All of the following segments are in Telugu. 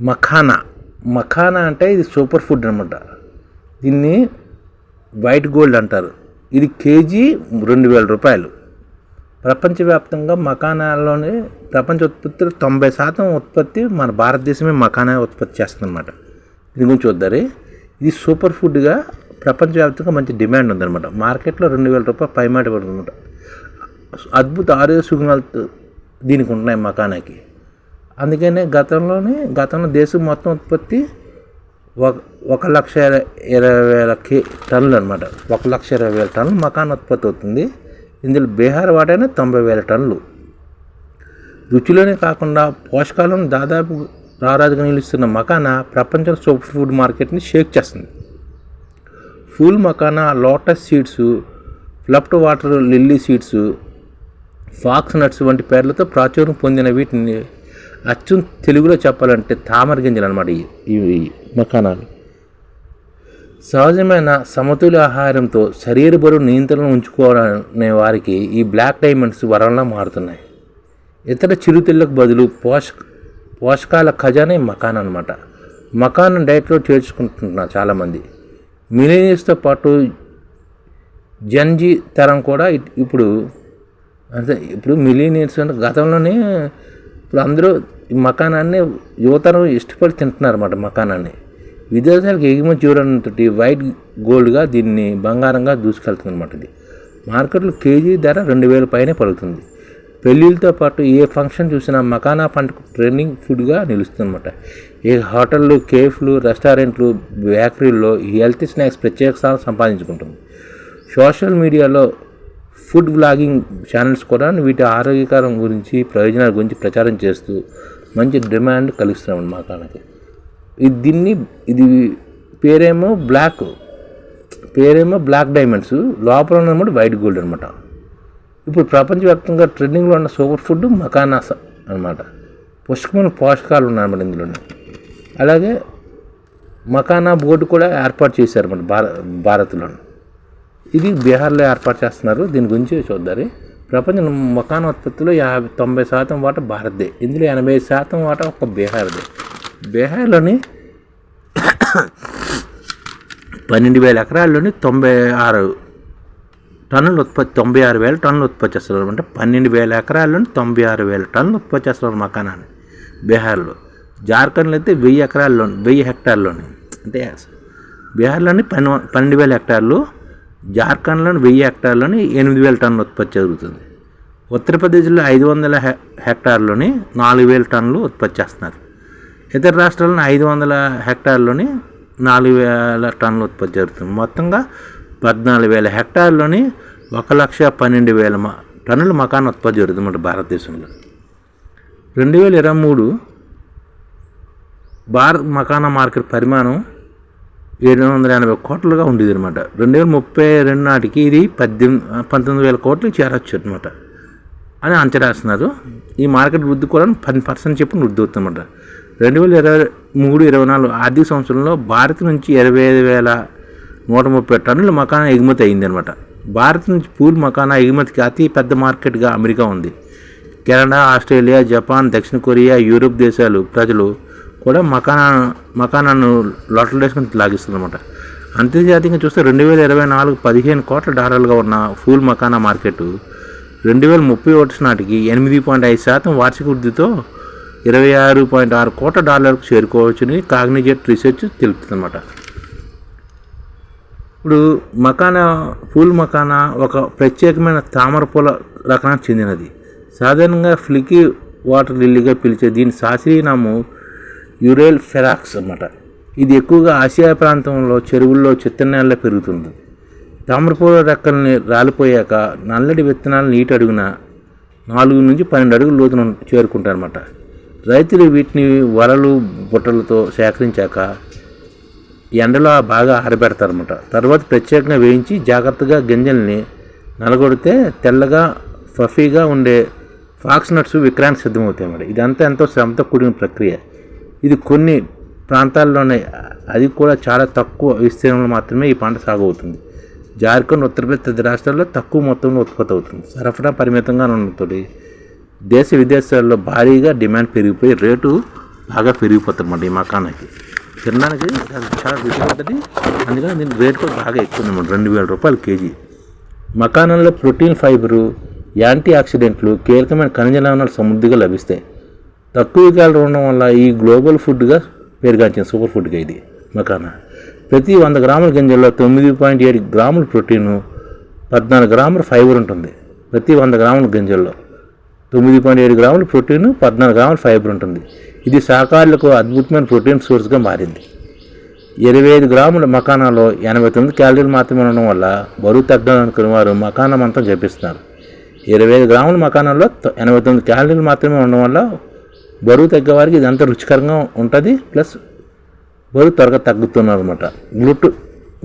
మఖానా. మఖానా అంటే ఇది సూపర్ ఫుడ్ అనమాట దీన్ని వైట్ గోల్డ్ అంటారు. ఇది కేజీ రెండు వేల రూపాయలు. ప్రపంచవ్యాప్తంగా మకానాల్లోని ప్రపంచ ఉత్పత్తిలో తొంభై శాతం ఉత్పత్తి మన భారతదేశమే మకానా ఉత్పత్తి చేస్తుందన్నమాట. దీని గురించి వద్దరి ఇది సూపర్ ఫుడ్గా ప్రపంచవ్యాప్తంగా మంచి డిమాండ్ ఉందన్నమాట. మార్కెట్లో రెండు వేల రూపాయలు పైమాట పడుతుందన్నమాట. అద్భుత ఆరోగ్య సుగుణాలతో దీనికి ఉంటున్నాయి మకానాకి అందుకనే గతంలోనే గతంలో దేశం మొత్తం ఉత్పత్తి ఒక ఒక లక్ష ఇరవై వేల కే టన్నులు అనమాట ఒక లక్ష ఇరవై వేల టన్నులు మకాన్ ఉత్పత్తి అవుతుంది. ఇందులో బీహార్ వాటైనా తొంభై వేల టన్నులు. రుచిలోనే కాకుండా పోషకాలను దాదాపు రారాజుగా నిలుస్తున్న మకానా ప్రపంచ సూపర్ ఫుడ్ మార్కెట్ని షేక్ చేస్తుంది. Phool makhana lotus seeds ఫ్లప్ట్ water lily seeds fox nuts వంటి పేర్లతో ప్రాచుర్యం పొందిన వీటిని అచ్చు తెలుగులో చెప్పాలంటే తామర గింజలు అనమాట ఇవి మకానాలు. సహజమైన సమతుల్య ఆహారంతో శరీర బరువు నియంత్రణ ఉంచుకోవాలనే వారికి ఈ బ్లాక్ డైమండ్స్ వరంలా మారుతున్నాయి. ఇతర చిరుతిళ్ళకు బదులు పోషక పోషకాల ఖజానే మకాన్ అనమాట మకాన్ డైట్లో చేర్చుకుంటున్నారు చాలామంది. మిలీనియర్స్తో పాటు జన్జీ తరం కూడా ఇట్- ఇప్పుడు అంటే ఇప్పుడు మిలీనియర్స్ అంటే గతంలోనే ఇప్పుడు అందరూ ఈ మకానాన్ని యువతరం ఇష్టపడి తింటున్నారు అన్నమాట మకానాన్ని. విదేశాలకు ఎగుమతి చేయడంతో వైట్ గోల్డ్గా దీన్ని బంగారంగా దూసుకెళ్తుంది అనమాట ఇది. మార్కెట్లో కేజీ ధర రెండు వేల పైనే పలుకుతుంది. పెళ్ళిళ్ళతో పాటు ఏ ఫంక్షన్ చూసినా మకానా పంటకు ట్రెండింగ్ ఫుడ్గా నిలుస్తుంది అనమాట ఏ హోటళ్ళు కేఫ్లు రెస్టారెంట్లు బేకరీల్లో ఈ హెల్తీ స్నాక్స్ ప్రత్యేక స్థానం సంపాదించుకుంటుంది. సోషల్ మీడియాలో ఫుడ్ వ్లాగింగ్ ఛానల్స్ కూడా వీటి ఆరోగ్యకరం గురించి ప్రయోజనాల గురించి ప్రచారం చేస్తూ మంచి డిమాండ్ కలిగిస్తున్నాం మకానాకి ఇది దీన్ని ఇది పేరేమో బ్లాక్ పేరేమో బ్లాక్ డైమండ్స్ లోపల ఉన్నమాట వైట్ గోల్డ్ అనమాట ఇప్పుడు ప్రపంచవ్యాప్తంగా ట్రెండింగ్లో ఉన్న సూపర్ ఫుడ్ మకానాస అనమాట పుష్కమైన పోషకాలు ఉన్నాయన్నమాట ఇందులోనే. అలాగే మకానా బోర్డు కూడా ఏర్పాటు చేశారు మన భార భారత్లోనే. ఇది బీహార్లో ఏర్పాటు చేస్తున్నారు. దీని గురించి చూద్దారు. ప్రపంచ మకాన ఉత్పత్తిలో యాభై తొంభై శాతం వాటా భారత్దే. ఇందులో ఎనభై శాతం వాటా ఒక బీహార్దే. బీహార్లోని పన్నెండు వేల ఎకరాల్లోని తొంభై ఆరు టన్నులు ఉత్పత్తి తొంభై ఆరు వేల టన్నులు ఉత్పత్తి చేస్తున్నారు. అంటే పన్నెండు వేల ఎకరాల్లోని తొంభై ఆరు వేల టన్నులు ఉత్పత్తి చేస్తున్నారు మకానాన్ని బీహార్లో. జార్ఖండ్లో అయితే వెయ్యి ఎకరాల్లోని వెయ్యి హెక్టార్లోని. అంటే బీహార్లోని పన్ను పన్నెండు వేల హెక్టార్లు జార్ఖండ్లోని వెయ్యి హెక్టార్లోని ఎనిమిది వేల టన్నులు ఉత్పత్తి జరుగుతుంది. ఉత్తరప్రదేశ్లో ఐదు వందల హె హెక్టార్లోని నాలుగు వేల టన్నులు ఉత్పత్తి చేస్తున్నారు. ఇతర రాష్ట్రాలను ఐదు వందల హెక్టార్లోని నాలుగు వేల టన్నులు ఉత్పత్తి జరుగుతుంది. మొత్తంగా పద్నాలుగు వేల హెక్టార్లోని ఒక లక్ష పన్నెండు వేల మ- టన్నుల మకాన్ ఉత్పత్తి జరుగుతుంది మన భారతదేశంలో. రెండు వేల ఇరవై మూడు భారత్ మకానా మార్కెట్ పరిమాణం ఏడు వందల ఎనభై కోట్లుగా ఉండేది అనమాట రెండు వేల ముప్పై రెండు నాటికి ఇది పద్దెనిమిది పంతొమ్మిది వేల కోట్లు చేరొచ్చు అనమాట అని అంచనా వేస్తున్నారు ఈ మార్కెట్ వృద్ధి కూడా పది పర్సెంట్ చెప్పిన వృద్ధి అవుతుందన్నమాట. రెండు వేల ఇరవై మూడు ఇరవై నాలుగు ఆర్థిక సంవత్సరంలో భారత్ నుంచి ఇరవై ఐదు వేల నూట ముప్పై టన్నుల మకానా ఎగుమతి అయిందనమాట భారత్ నుంచి పూల్ మకానా ఎగుమతికి అతి పెద్ద మార్కెట్గా అమెరికా ఉంది. కెనడా ఆస్ట్రేలియా జపాన్ దక్షిణ కొరియా యూరోప్ దేశాలు ప్రజలు కూడా మకానా మకానాను లాగిస్తుంది అనమాట అంతర్జాతీయంగా చూస్తే రెండు వేల ఇరవై నాలుగు పదిహేను కోట్ల డాలర్లుగా ఉన్న ఫూల్ మకానా మార్కెట్ రెండు వేల ముప్పై ఒకటి నాటికి ఎనిమిది పాయింట్ ఐదు శాతం వార్షిక వృద్ధితో ఇరవై ఆరు పాయింట్ ఆరు కోట్ల డాలర్లకు చేరుకోవచ్చని కాగ్నిజెట్ రీసెర్చ్ తెలుపుతుందన్నమాట. ఇప్పుడు మకానా పూల్ మకానా ఒక ప్రత్యేకమైన తామర పూల రకానికి చెందినది. సాధారణంగా ఫ్లికీ వాటర్ లిల్లీగా పిలిచే దీని శాస్త్రీయ నామం యురేల్ ఫెరాక్స్ అన్నమాట. ఇది ఎక్కువగా ఆసియా ప్రాంతంలో చెరువుల్లో చిత్తనేళ్ళ పెరుగుతుంది. తామరపూల రెక్కల్ని రాలిపోయాక నల్లటి విత్తనాలు నీటి అడుగున నాలుగు నుంచి పన్నెండు అడుగుల లోతున చేరుకుంటారన్నమాట. రైతులు వీటిని వలలు బుట్టలతో సేకరించాక ఎండలో బాగా ఆరబెడతారన్నమాట. తర్వాత ప్రత్యేకంగా వేయించి జాగ్రత్తగా గింజల్ని నలగొడితే తెల్లగా ఫఫీగా ఉండే ఫాక్స్ నట్స్ విక్రయానికి సిద్ధమవుతాయి అన్నమాట ఇదంతా ఎంతో శ్రమతో కూడిన ప్రక్రియ. ఇది కొన్ని ప్రాంతాల్లోనే అది కూడా చాలా తక్కువ విస్తీర్ణంలో మాత్రమే ఈ పంట సాగు అవుతుంది జార్ఖండ్ ఉత్తరప్రదేశ్ తదితర రాష్ట్రాల్లో తక్కువ మొత్తంలో ఉత్పత్తి అవుతుంది. సరఫరా పరిమితంగా ఉండటంతో దేశ విదేశాల్లో భారీగా డిమాండ్ పెరిగిపోయి రేటు బాగా పెరిగిపోతుందన్నమాట ఈ మకానానికి తినడానికి అది చాలా రుచి ఉంటుంది అందుకని దీని రేట్ కూడా బాగా ఎక్కువ ఉందన్నమాట. రెండు వేల రూపాయలు కేజీ. మకానంలో ప్రోటీన్ ఫైబరు యాంటీ ఆక్సిడెంట్లు కీలకమైన ఖనిజ లవణాలు సమృద్ధిగా లభిస్తాయి. తక్కువ క్యాలరీ ఉండడం వల్ల ఈ గ్లోబల్ ఫుడ్గా పేరుగాంచింది సూపర్ ఫుడ్గా ఇది మకానా. ప్రతి వంద గ్రాముల గింజల్లో తొమ్మిది పాయింట్ ఏడు గ్రాముల ప్రోటీను పద్నాలుగు గ్రాముల ఫైబర్ ఉంటుంది ప్రతి వంద గ్రాముల గింజల్లో. తొమ్మిది పాయింట్ ఏడు గ్రాముల ప్రోటీన్ పద్నాలుగు గ్రాముల ఫైబర్ ఉంటుంది. ఇది శాకాహారులకు అద్భుతమైన ప్రోటీన్ సోర్స్గా మారింది. ఇరవై ఐదు గ్రాముల మకానాలో ఎనభై తొమ్మిది క్యాలరీలు మాత్రమే ఉండడం వల్ల బరువు తగ్గాలనుకునే వారు మకానం అంతా జపిస్తున్నారు. ఇరవై ఐదు గ్రాముల మకానంలో ఎనభై తొమ్మిది క్యాలరీలు మాత్రమే ఉండడం వల్ల బరువు తగ్గేవారికి ఇదంతా రుచికరంగా ఉంటుంది ప్లస్ బరువు త్వరగా తగ్గుతున్నారు అనమాట గ్లూటు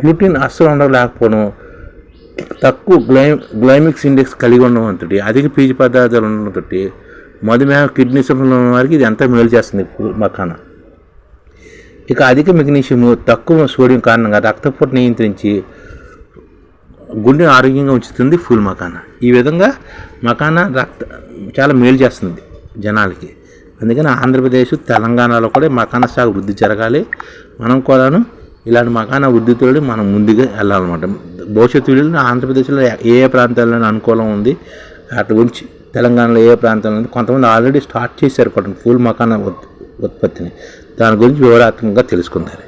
గ్లూటిన్ అస్సలు ఉండలేకపోవడం తక్కువ గ్లై గ్లైమిక్స్ ఇండెక్స్ కలిగి ఉండడం అంతటి అధిక పీచు పదార్థాలు ఉండడం మధుమేహం మధుమేహ కిడ్నీ సమస్యలు ఉన్న వారికి ఇది అంతా మేలు చేస్తుంది ఈ ఇక అధిక మెగ్నీషియం తక్కువ సోడియం కారణంగా రక్తపోటు నియంత్రించి గుండెను ఆరోగ్యంగా ఉంచుతుంది ఫుల్ మకానా. ఈ విధంగా మకానా రక్త చాలా మేలు చేస్తుంది జనాలకి. అందుకని ఆంధ్రప్రదేశ్ తెలంగాణలో కూడా మకానా సాగు వృద్ధి జరగాలి. మనం కూడాను ఇలాంటి మకాన వృద్ధితులు మనం ముందుగా వెళ్ళాలన్నమాట. భవిష్యత్తు ఆంధ్రప్రదేశ్లో ఏ ఏ ప్రాంతాల్లో అనుకూలం ఉంది. వాటి గురించి తెలంగాణలో ఏ ప్రాంతంలో ఉంది. కొంతమంది ఆల్రెడీ స్టార్ట్ చేశారు కూడా ఫుల్ మకాన ఉత్- ఉత్పత్తిని. దాని గురించి వివరాత్మకంగా తెలుసుకున్నారు